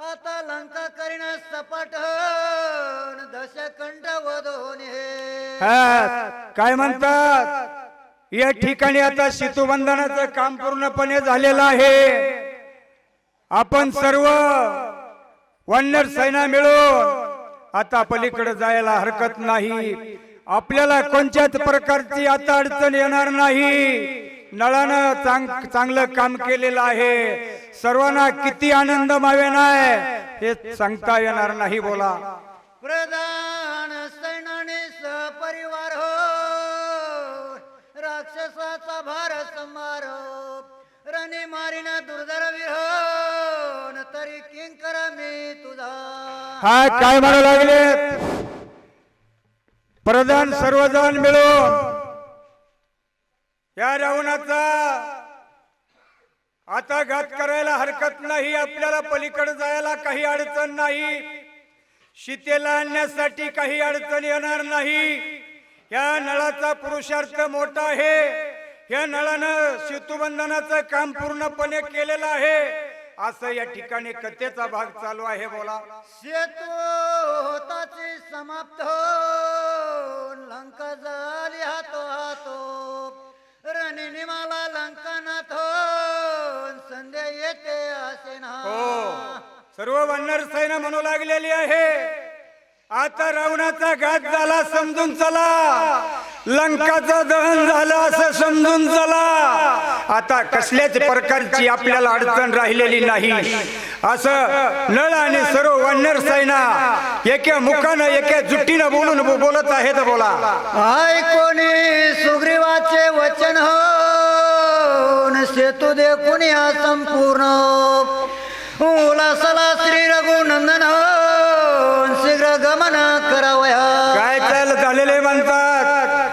आता लंका करीन सपाट दशकंड वधोन हे. हा, काय म्हणतात? या ठिकाणी आता सेतुबंधनाचं काम पूर्णपणे झालेलं आहे. आपण सर्व वन्नर सैना मिळून आता पलीकडे जायला हरकत नाही. आपल्याला कोणत्याच प्रकारची आता अडचण येणार नाही. नळानं चांग चांगलं काम केलेलं आहे. सर्वांना किती आनंद मावेन आहे हे सांगता येणार नाही बोला. प्रधान सैनाने सहपरिवार हो राक्षसाचा भार संभार रणे मारिन दुर्धर विरहन तरी किंकर मी तुझा. हा काय म्हणू लागले प्रधान सर्वजण मिळून या रावणाचा आता घात करायला हरकत नाही आपल्याला पलीकडे जायला काही अडचण नाही. शीतेला आणण्यासाठी काही अडचण येणार नाही. या नळाचा पुरुषार्थ मोठा आहे. या नळानं सेतुबंधनाचं काम पूर्णपणे केलेलं आहे. असं या ठिकाणी कथेचा भाग चालू आहे बोला. सेतू होताची समाप्त लंका झाली हातो हातो रणी मला लंकानाथ हो, संध्या येते असे ना. हो सर्व वन्नर सैन्य म्हणू लागलेली आहे. आता रावणाचा घात झाला समजून चला. लंकाचं दहन झालं असं समजून चला. आता कसल्याच प्रकारची आपल्याला अडचण राहिलेली नाही. असं नळ आणि सर्व वन्नर सैना एका मुखानं एका जुट्टीनं बोलून बोलत आहेत बोला. हाय कोणी सुग्रीवाचे वचन हो सेतू दे कुणी हा संपूर्ण. उलासला श्री रघुनंदन हो शीघ्र गमन करावया. काय चाल झालेले म्हणतात?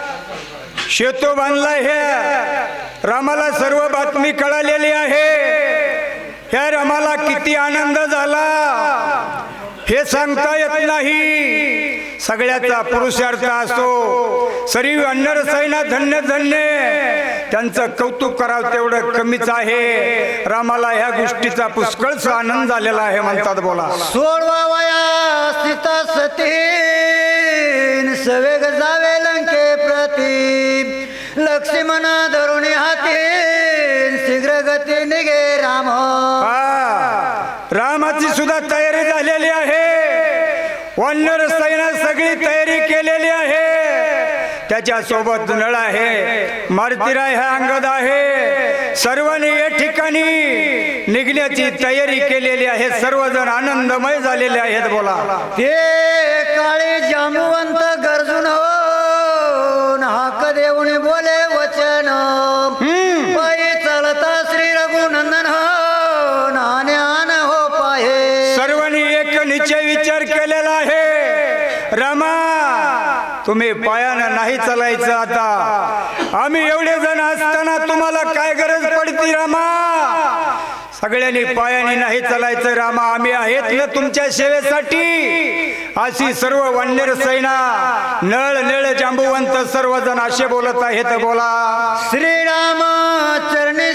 शेतो बांधलाय हे. रामाला सर्व बातमी कळालेली आहे. हे रमाला किती आनंद झाला. हे सांगता येत नाही. सगळ्याचा पुरुषार्थ असो सरी अन्नर सैना धन्य धन्य. त्यांचं कौतुक करावं तेवढं कमीच आहे. रामाला ह्या गोष्टीचा पुष्कळच आनंद झालेला आहे म्हणतात बोला. सोळवा वया सीता सतीन सवेग जावे लंके प्रती लक्ष्मणा धरुणी हाती शीघ्र गती निघे राम हो. रामाची सुद्धा तयारी झालेली आहे. वन्नर सैन्य सगळी तयारी केलेली आहे. त्याच्यासोबत नळ आहे. मारुतीराय हा अंगद आहे. सर्वांनी या ठिकाणी निघण्याची तयारी केलेली आहे. सर्वजण आनंदमय झालेले आहेत बोला. ते काळे जांबुवंत गरजून हो हाक देऊन बोले. रामा तुम्ही पायानं नाही चालायचं आता. आम्ही एवढे जण असताना तुम्हाला काय गरज पडती रामा? सगळ्यांनी पायाने नाही चालायचं रामा. आम्ही आहेत ना तुमच्या सेवेसाठी. अशी सर्व वन्यर सैना नळ नळ जांबुवंत सर्वजण असे बोलत आहेत बोला. श्रीराम चरणी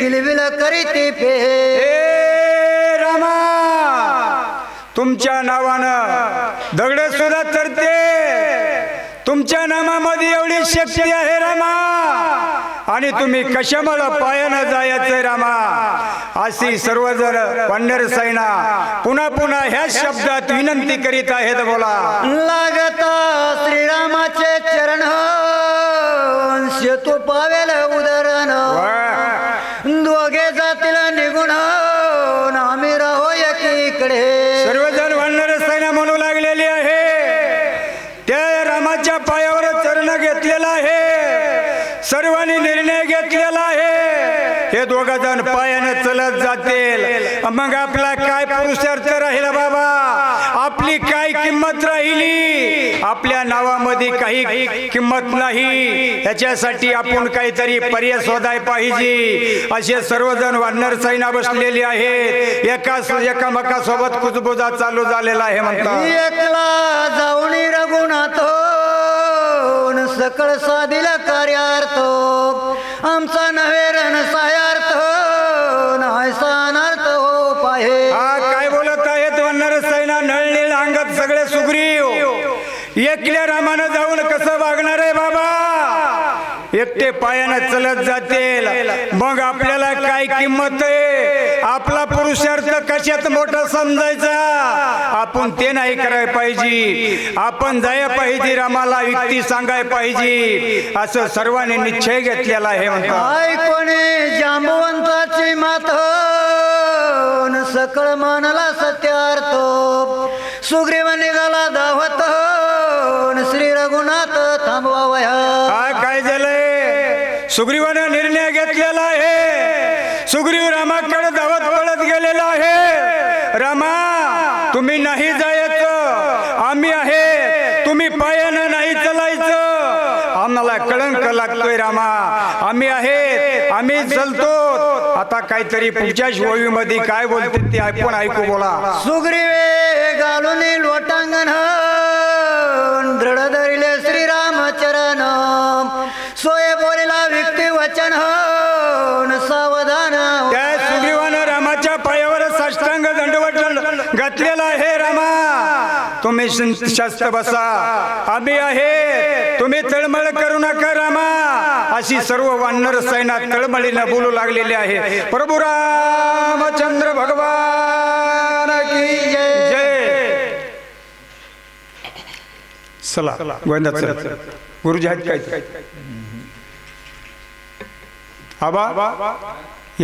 किलबिल करीती पे. रामा तुमच्या नावानं दगड सुद्धा चरते तुमच्या नामामध्ये एवढी शक्ती आहे रामा. आणि तुम्ही कशामुळे पायानं जायचं रामा? अशी सर्वजण वन्नर सैना पुन्हा पुन्हा ह्या शब्दात विनंती करीत आहेत बोला. लागता श्रीरामाचे चरण शेतू पावेल पायावर चरण घेतलेला आहे. सर्वांनी निर्णय घेतलेला आहे. हे दोघ जण पायानं चलत जातील. मग आपला काय पुरुषार्थ राहिला बाबा? आपली काय किंमत राहिली? आपल्या नावामध्ये काही किंमत नाही. याच्यासाठी आपण काहीतरी पर्याय शोधाय पाहिजे. असे सर्वजण वानर सैना बसलेली आहेत. एका एकामेकासोबत कुजबुजा चालू झालेला आहे म्हणतात. एकला जाऊन रघुनाथ सकळ साधिला कार्यार्थ. आमचा नव्हे रण सायार्थ नाहीसा अनर्थ हो पाहे. हा काय बोलत आहेत वनर सैना नळनील अंगात सगळे सुग्रीव. एकल्या रामानं जाऊन कसं वागणार आहे बाबा? एकटे पायानं चलत जाते मग आपल्याला काय किंमत आहे? आपला पुरुषार्थ कशात मोठा समजायचा? आपण ते नाही करायला पाहिजे. आपण जाय पाहिजे रामाला युक्ती सांगाय पाहिजे. असं सर्वांनी निश्चय घेतलेला आहे म्हणतात ऐकोणे जांबवंताची मात सकळ मानला सत्यार्थ सुग्रीव निघाला धावत श्री रघुनाथ थांबवावया हा काय झालंय? सुग्रीवानं निर्णय घेतलेला आहे. सुग्रीव रामाकडे धावत पळत गेलेला आहे. रामा तुम्ही नाही जायचं. आम्ही आहे. तुम्ही पायानं नाही चलायचं. आम्हाला कळंक लागतोय रामा. आम्ही आहे. आम्ही चलतो आता काहीतरी पुढच्या मध्ये काय बोलते ते ऐकून ऐकू बोला. सुग्रीवे घालून लोटांगण घातलेला हे रामा. तुम्ही शस्त्र बसा आम्ही आहे. तुम्ही तळमळ करू नका रामा. अशी सर्व वानर सैना तळमळीनं बोलू लागलेली आहे. प्रभू रामचंद्र भगवान की जय. चला गोविंदा गुरुजी आहेत काय? आबा.